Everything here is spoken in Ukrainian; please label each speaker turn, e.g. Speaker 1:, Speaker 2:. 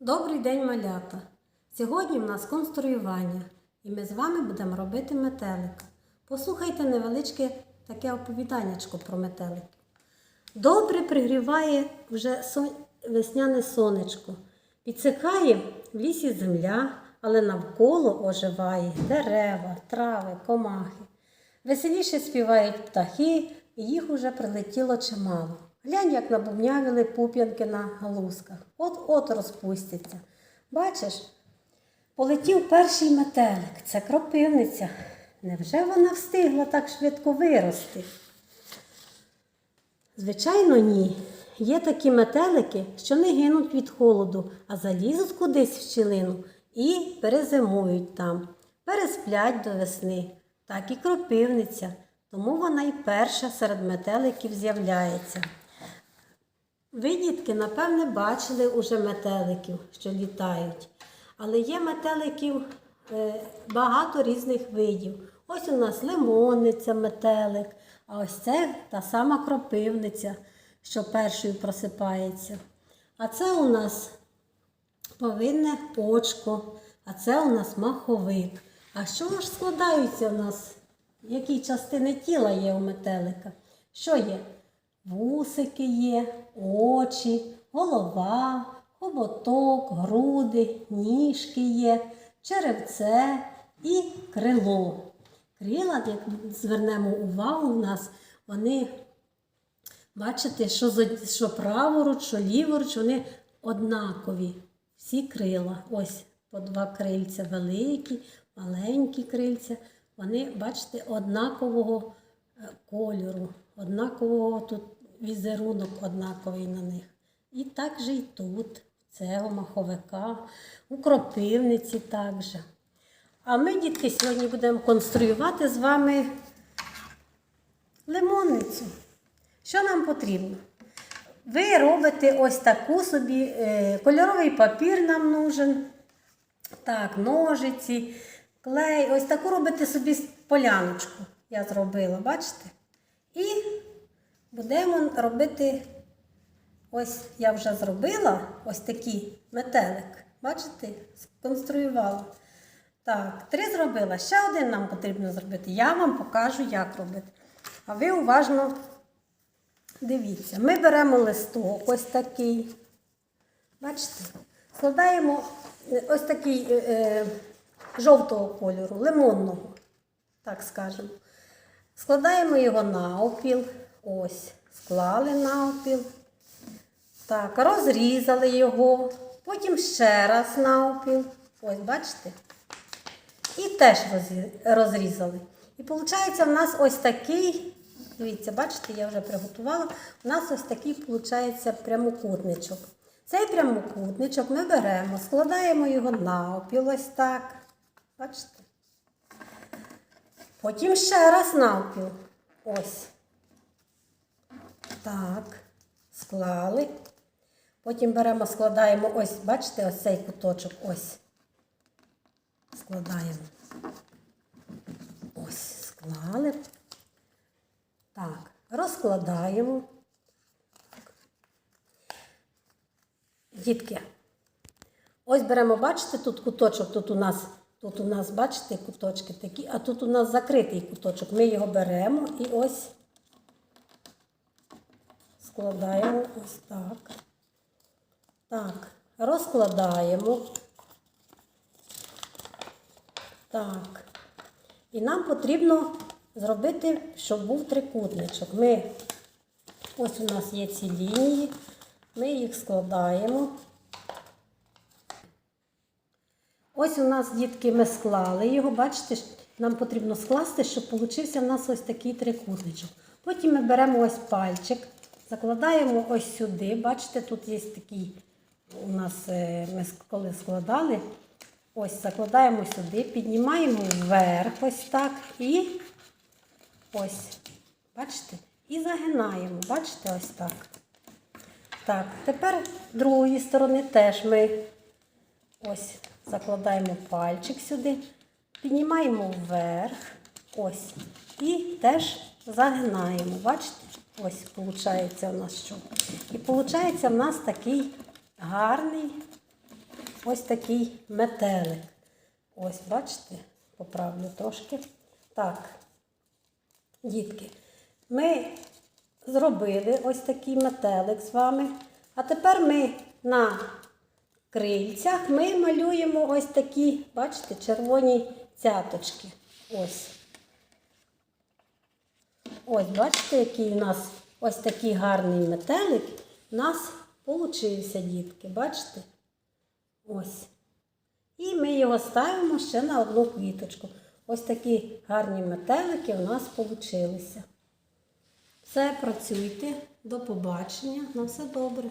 Speaker 1: Добрий день, малята! Сьогодні в нас конструювання, і ми з вами будемо робити метелика. Послухайте невеличке таке оповіданнячко про метеликів. Добре пригріває вже весняне сонечко. Підсихає в лісі земля, але навколо оживає дерева, трави, комахи. Веселіше співають птахи, і їх уже прилетіло чимало. Глянь, як набубнявіли пуп'янки на галузках. От-от розпустяться. Бачиш, полетів перший метелик. Це кропивниця. Невже вона встигла так швидко вирости? Звичайно, ні. Є такі метелики, що не гинуть від холоду, а залізуть кудись в щілину і перезимують там, пересплять до весни. Так і кропивниця, тому вона й перша серед метеликів з'являється. Ви, дітки, напевне, бачили уже метеликів, що літають. Але є метеликів е, багато різних видів. Ось у нас лимонниця, метелик, а ось це та сама кропивниця, що першою просипається. А це у нас повинне очко, а це у нас маховик. А що ж складаються у нас? Які частини тіла є у метелика? Що є? Вусики є, очі, голова, хоботок, груди, ніжки є, черевце і крило. Крила, як звернемо увагу, у нас вони, бачите, що, що праворуч, що ліворуч, вони однакові. Всі крила. Ось по два крильця великі, маленькі крильця. Вони, бачите, однакового е, кольору, однакового тут візерунок однаковий на них. І так же і тут, цього маховика, у кропивниці також. А ми, дітки, сьогодні будемо конструювати з вами лимонницю. Що нам потрібно? Ви робите ось таку собі, е, кольоровий папір нам нужен. Так, ножиці, клей. Ось таку робите собі поляночку. Я зробила, бачите? І будемо робити, ось я вже зробила ось такий метелик. Бачите? Сконструювала. Так, три зробила. Ще один нам потрібно зробити. Я вам покажу, як робити. А ви уважно дивіться. Ми беремо листок ось такий. Бачите? Складаємо е, ось такий е, е, жовтого кольору, лимонного, так скажемо. Складаємо його навпіл. Ось, склали навпіл. Так, розрізали його. Потім ще раз навпіл. Ось, бачите? І теж розрізали. І виходить, в нас ось такий, дивіться, бачите, я вже приготувала. У нас ось такий виходить прямокутничок. Цей прямокутничок ми беремо, складаємо його навпіл ось так. Бачите? Потім ще раз навпіл. Ось. Так, склали. Потім беремо, складаємо ось, бачите, ось цей куточок, ось. Складаємо. Ось, склали. Так, розкладаємо. Дітки, ось беремо, бачите, тут куточок, тут у нас, тут у нас, бачите, куточки такі, а тут у нас закритий куточок. Ми його беремо і ось складаємо ось так. Так, розкладаємо. Так. І нам потрібно зробити, щоб був трикутничок. Ми, ось у нас є ці лінії, ми їх складаємо. Ось у нас, дітки, ми склали його, бачите, нам потрібно скласти, щоб получився у нас ось такий трикутничок. Потім ми беремо ось пальчик, закладаємо ось сюди. Бачите, тут є такий, у нас е, ми коли складали, ось закладаємо сюди, піднімаємо вверх ось так і ось, бачите, і загинаємо, бачите, ось так. Так, тепер з другої сторони теж ми ось закладаємо пальчик сюди, піднімаємо вверх, ось, і теж загинаємо. Бачите? Ось виходить у нас що. І виходить у нас такий гарний ось такий метелик. Ось, бачите, поправлю трошки. Так, дітки, ми зробили ось такий метелик з вами. А тепер ми на крильцях ми малюємо ось такі, бачите, червоні цяточки. Ось. Ось, бачите, який у нас ось такий гарний метелик у нас получився, дітки. Бачите? Ось. І ми його ставимо ще на одну квіточку. Ось такі гарні метелики у нас получилися. Все, працюйте. До побачення. На все добре.